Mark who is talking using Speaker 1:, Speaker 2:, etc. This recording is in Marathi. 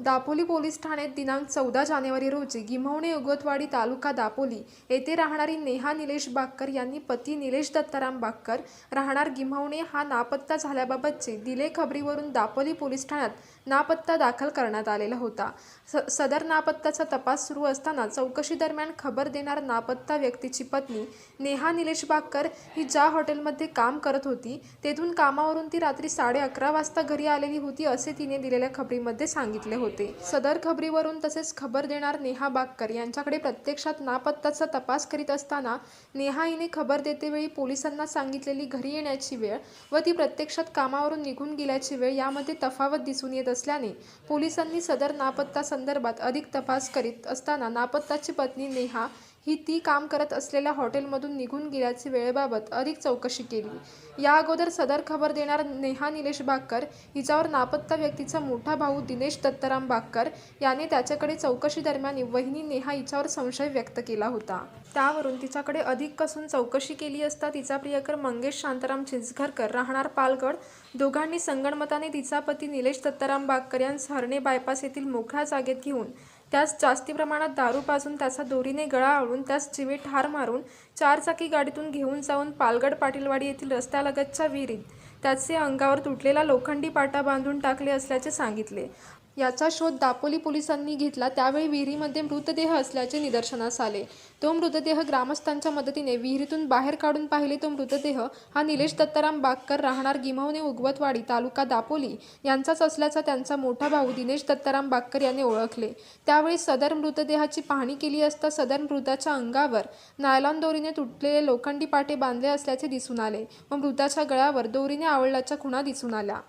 Speaker 1: दापोली पोलीस ठाण्यात दिनांक चौदा जानेवारी रोजी गिम्हवणे उगतवाडी तालुका दापोली येथे राहणारी नेहा निलेश बाक्कर यांनी पती निलेश दत्ताराम बाक्कर राहणार गिम्हवणे हा नापत्ता झाल्याबाबतचे दिले खबरीवरून दापोली पोलीस ठाण्यात नापत्ता दाखल करण्यात आलेला होता. स सदर नापत्ताचा तपास सुरू असताना चौकशी दरम्यान खबर देणार नापत्ता व्यक्तीची पत्नी नेहा निलेश बाक्कर ही ज्या हॉटेलमध्ये काम करत होती तेथून कामावरून ती रात्री साडे अकरा वाजता घरी आलेली होती असे तिने दिलेल्या खबरीमध्ये सांगितले होते. सदर खबरीवरून तसेच खबर देणार नेहा बागकर. यांच्याकडे प्रत्यक्षात नापत्ताचा तपास करीत असताना नेहा हिने खबर देतेवेळी पोलिसांना सांगितलेली घरी येण्याची वेळ व ती प्रत्यक्षात कामावरून निघून गेल्याची वेळ यामध्ये तफावत दिसून येत असल्याने पोलिसांनी सदर नापत्ता संदर्भात अधिक तपास करीत असताना नापत्ताची पत्नी नेहा ही ती काम करत असलेल्या हॉटेलमधून निघून गेल्याची वेळेबाबत अधिक चौकशी केली. या अगोदर सदर खबर देणार नेहा निलेश बाक्कर हिच्यावर नापत्ता व्यक्तीचा मोठा भाऊ दिनेश दत्ताराम बाक्कर याने त्याच्याकडे चौकशी दरम्यान वहिनी नेहा हिच्यावर संशय व्यक्त केला होता. त्यावरून तिच्याकडे अधिक कसून चौकशी केली असता तिचा प्रियकर मंगेश शांताराम चिंचघरकर राहणार पालगड दोघांनी संगणमताने तिचा पती निलेश दत्ताराम बाक्कर यांस हरणे बायपास येथील मोकळ्या जागेत घेऊन त्यास जास्ती प्रमाणात दारू पाजून त्याचा दोरीने गळा आवळून त्यास जीवे ठार मारून चारचाकी गाडीतून घेऊन जाऊन पालगड पाटीलवाडी येथील रस्त्यालगतच्या विहिरीत त्याचे अंगावर तुटलेला लोखंडी पाटा बांधून टाकले असल्याचे सांगितले. याचा शोध दापोली पोलिसांनी घेतला. त्यावेळी विहिरीमध्ये मृतदेह असल्याचे निदर्शनास आले. तो मृतदेह ग्रामस्थांच्या मदतीने विहिरीतून बाहेर काढून पाहिले. तो मृतदेह हा निलेश दत्ताराम बागकर राहणार गिम्हवणे उगवतवाडी तालुका दापोली यांचाच असल्याचा त्यांचा मोठा भाऊ दिनेश दत्ताराम बागकर याने ओळखले. त्यावेळी सदर मृतदेहाची पाहणी केली असता सदर मृताच्या अंगावर नायलॉन दोरीने तुटलेले लोखंडी पाटे बांधले असल्याचे दिसून आले व मृताच्या गळ्यावर दोरीने आवळल्याच्या खुणा दिसून आल्या.